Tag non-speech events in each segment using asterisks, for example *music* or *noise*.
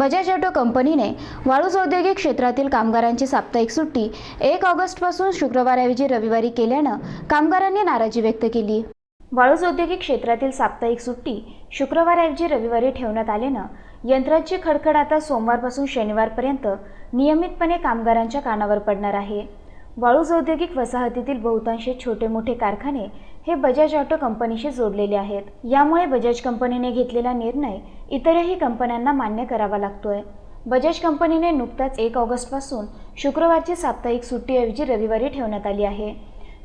Bajaj auto कंपनीने वाळूज औद्योगिक क्षेत्रातील कामगारांची साप्ताहिक सुट्टी एक ऑगस्टपासून शुक्रवारऐवजी रविवारी केल्यानं कामगारांनी नाराजी व्यक्त केली. वाळूज औद्योगिक क्षेत्रातील साप्ताहिक सुट्टी शुक्रवारऐवजी रविवारी ठेवण्यात आल्यानं यंत्रांची खडखड आता सोमवारपासून शनिवारपर्यंत नियमितपणे कामगारांच्या कानावर पडणार आहे. वाळूज औद्योगिक वसाहतीतील बहुतांश छोटे मोठे कारखाने हे बजाज ऑटो कंपनीशी जोडलेले आहेत. यामुळे बजाज कंपनीने घेतलेला निर्णय इतरही कंपन्यांना मान्य करावा लागतोय. बजाज कंपनीने नुकताच एक ऑगस्टपासून शुक्रवारची साप्ताहिक सुट्टीऐवजी रविवारी ठेवण्यात आली आहे.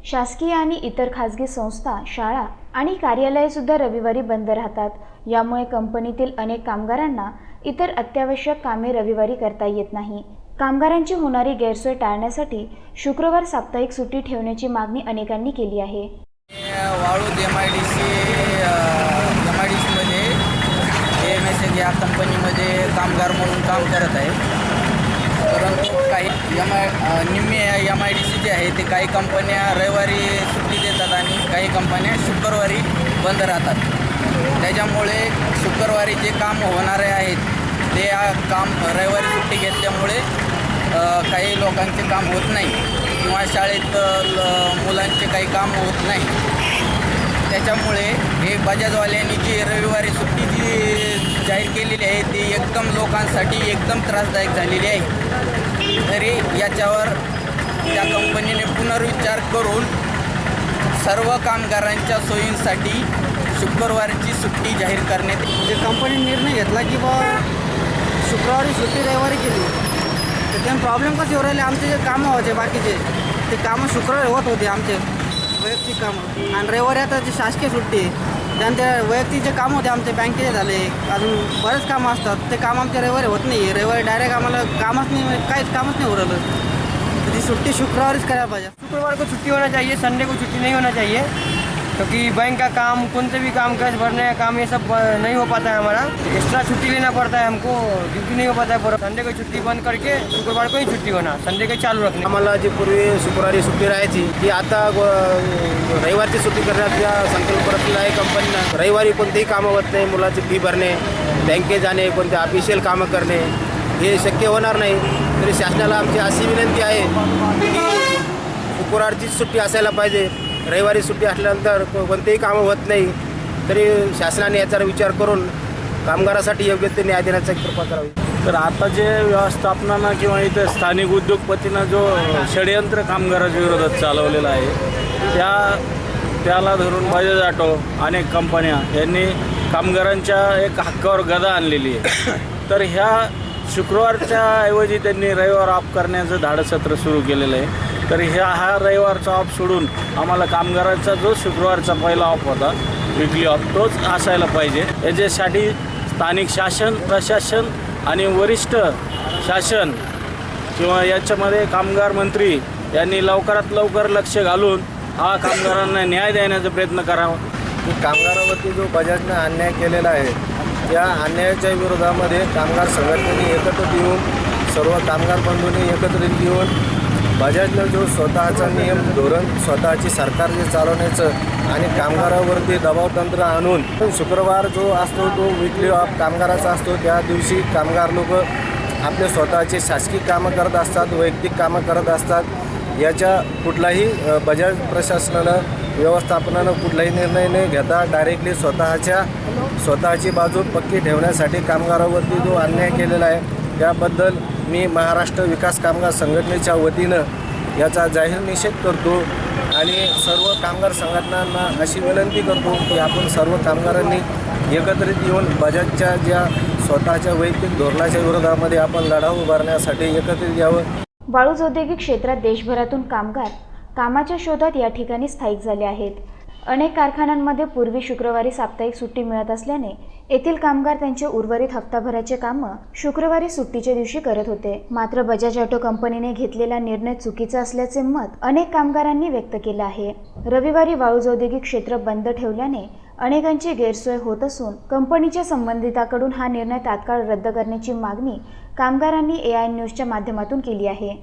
शासकीय आणि इतर खाजगी संस्था शाळा आणि कार्यालयेसुद्धा रविवारी बंद राहतात. यामुळे कंपनीतील अनेक कामगारांना इतर अत्यावश्यक कामे रविवारी करता येत नाही. कामगारांची होणारी गैरसोय टाळण्यासाठी शुक्रवार साप्ताहिक सुट्टी ठेवण्याची मागणी अनेकांनी केली आहे. वाळूद M I D C M I D सीमध्ये एम एस एल या कंपनीमध्ये कामगार म्हणून काम करत आहे. परंतु काही एम आय निम्मे एम आय डी सी जे आहे ते काही कंपन्या रविवारी सुट्टी देतात आणि काही कंपन्या शुक्रवारी बंद राहतात. त्याच्यामुळे शुक्रवारी जे काम होणारे आहेत ते आ- काम रविवारी सुट्टी घेतल्यामुळे काही लोकांचे काम होत नाही किंवा शाळेत ल- मुलांचे काही काम होत नाही त्याच्यामुळे हे बजाजवाल्यांनी जी रविवारी सुट्टी जी जाहीर केलेली आहे ती एकदम लोकांसाठी एकदम त्रासदायक झालेली आहे तरी याच्यावर त्या कंपनीने पुनर्विचार करून सर्व कामगारांच्या सोयींसाठी शुक्रवारची सुट्टी जाहीर करण्यात येईल. म्हणजे कंपनीने निर्णय घेतला की बा शुक्रवारी सुट्टी रविवारी केली. तर त्यांना प्रॉब्लेम कसे हो राहिले? आमचे जे कामं होते बाकीचे ते कामं शुक्रवारी होत होते आमचे. वैयक्तिक कामं. आणि रविवारी आता जी शासकीय सुट्टी त्यानंतर वैयक्तिक जे कामं होते आमचे बँकेचे झाले अजून बरेच कामं असतात ते काम आमच्या रविवारी होत नाही रविवारी डायरेक्ट आम्हाला कामच नाही म्हणजे काहीच कामच नाही उरलं ती सुट्टी शुक्रवारीच करायला पाहिजे. शुक्रवार को छुट्टी होना चाहिए संडे को छुट्टी नहीं होना चाहिए। क्योंकि बैंक का काम कौन से भी काम कैश भरने का काम ये सब नहीं हो पाता है हमारा। एक्स्ट्रा छुट्टी लेना पड़ता है हमको ड्यूटी नहीं हो पाता है पर। संडे को छुट्टी बंद करके शुक्रवार को ही छुट्टी होना संडे काही चालू रखना। आम्हाला जी पूर्वी शुक्रवारी सुट्टी राहायची ती आता रविवारची सुट्टी करण्याचा संकल्प रचलेला आहे कंपनीनं रविवारी कोणतेही कामं होत नाही मुलाची फी भरणे बँकेत जाणे कोणते ऑफिशियल कामं करणे हे शक्य होणार नाही. तरी शासनाला आमची अशी विनंती आहे की शुक्रवारचीच सुट्टी असायला पाहिजे. रविवारी सुट्टी असल्यानंतर कोणतेही कामं होत नाही तरी शासनाने याचा विचार करून कामगारासाठी योग्य ते न्याय देण्याचा कृपा करावी. तर आता जे व्यवस्थापनानं किंवा इथे स्थानिक उद्योगपतीनं जो षडयंत्र कामगाराच्या विरोधात चालवलेला आहे त्या त्याला धरून बजाज ऑटो अनेक कंपन्या यांनी कामगारांच्या एक हक्कावर गदा आणलेली आहे. *coughs* तर ह्या शुक्रवारच्या ऐवजी त्यांनी रविवार ऑफ करण्याचं धाडसत्र सुरू केलेलं आहे. तर ह्या हा रविवारचा ऑफ सोडून आम्हाला कामगारांचा जो शुक्रवारचा पहिला ऑफ होता विकली ऑफ तोच असायला पाहिजे. याच्यासाठी स्थानिक शासन प्रशासन आणि वरिष्ठ शासन किंवा याच्यामध्ये कामगार मंत्री यांनी लवकरात लवकर लक्ष घालून हा कामगारांना न्याय देण्याचा प्रयत्न करावा. की कामगारावरती जो बजाजनं अन्याय केलेला आहे त्या अन्यायाच्या विरोधामध्ये कामगार संघटनेने एकत्रित येऊन सर्व कामगार बंधूंनी एकत्रित येऊन बजाजनं जो स्वतःचा नियम धोरण स्वतःची सरकार जे चालवण्याचं आणि कामगारावरती दबावतंत्र आणून शुक्रवार जो असतो तो विकली ऑफ कामगाराचा असतो. त्या दिवशी कामगार लोक आपले स्वतःचे शासकीय कामं करत असतात वैयक्तिक कामं करत असतात. याच्या कुठलाही बजाज प्रशासनानं व्यवस्थापनानं कुठलाही निर्णय न घेता डायरेक्टली स्वतःच्या स्वतःची बाजू पक्की ठेवण्यासाठी कामगारावरती जो अन्याय केलेला आहे त्याबद्दल मी महाराष्ट्र विकास कामगार संघटनेच्या वतीनं याचा जाहीर निषेध करतो आणि सर्व कामगार संघटनांना अशी विनंती करतो की आपण सर्व कामगारांनी एकत्रित येऊन बजाजच्या ज्या स्वतःच्या वैयक्तिक धोरणाच्या विरोधामध्ये आपण लढा उभारण्यासाठी एकत्रित यावं. वाळूज औद्योगिक क्षेत्रात देशभरातून कामगार कामाच्या शोधात या ठिकाणी स्थायिक झाले आहेत. अनेक कारखान्यांमध्ये पूर्वी शुक्रवारी साप्ताहिक सुट्टी मिळत असल्याने येथील कामगार त्यांचे उर्वरित हप्ताभराचे कामं शुक्रवारी सुट्टीच्या दिवशी करत होते. मात्र बजाज ऑटो कंपनीने घेतलेला निर्णय चुकीचा असल्याचे मत अनेक कामगारांनी व्यक्त केलं आहे. रविवारी वाळूज औद्योगिक क्षेत्र बंद ठेवल्याने अनेकांची गैरसोय होत असून कंपनीच्या संबंधिताकडून हा निर्णय तात्काळ रद्द करण्याची मागणी कामगारांनी ए आय न्यूजच्या माध्यमातून केली आहे.